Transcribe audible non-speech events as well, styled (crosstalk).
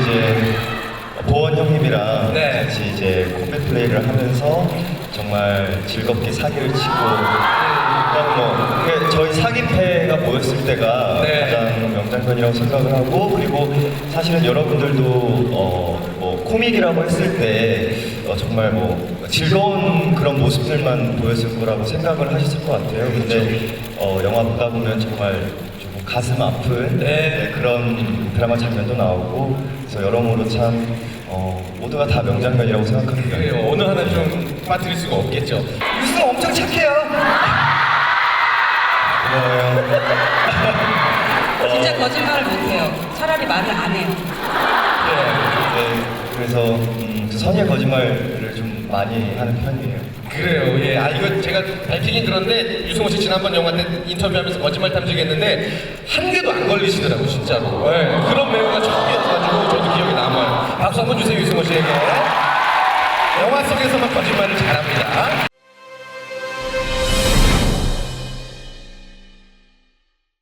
이제 보원 형님이랑 네. 같이 이제 콤백 플레이를 하면서 정말 즐겁게 사기를 치고 그냥 뭐 그게 저희 사기패가 모였을 때가 네. 가장 명장면이라고 생각을 하고 그리고 사실은 여러분들도 어 뭐 코믹이라고 했을 때 어, 정말 뭐 즐거운 그런 모습들만 보였을 거라고 생각을 하셨을 것 같아요. 근데 어, 영화 보다 보면 정말 가슴 아픈 네. 네, 그런 드라마 장면도 나오고 그래서 여러모로 참 어, 모두가 다 명장면이라고 생각합니다. 그래요. 어느 하나 좀 빠뜨릴 수가 없겠죠. 유승 엄청 착해요. 고마워요. (laughs) 진짜 거짓말을 못해요. 차라리 말을 안 해요. 네. 네, 그래서 음, 그 선의의 거짓말을 좀 많이 하는 편이에요. 그래요. 예. 아 이거 제가 밝히긴 그런데 유승호 씨 지난번 영화 때 인터뷰하면서 거짓말 탐지했는데 한 개도 안 걸리시더라고 진짜로. 예. 그런 배우가 처음이어가지고 저도 기억에 남아요. 박수 한번 주세요 유승호 씨에게. 영화 속에서만 거짓말을 잘합니다.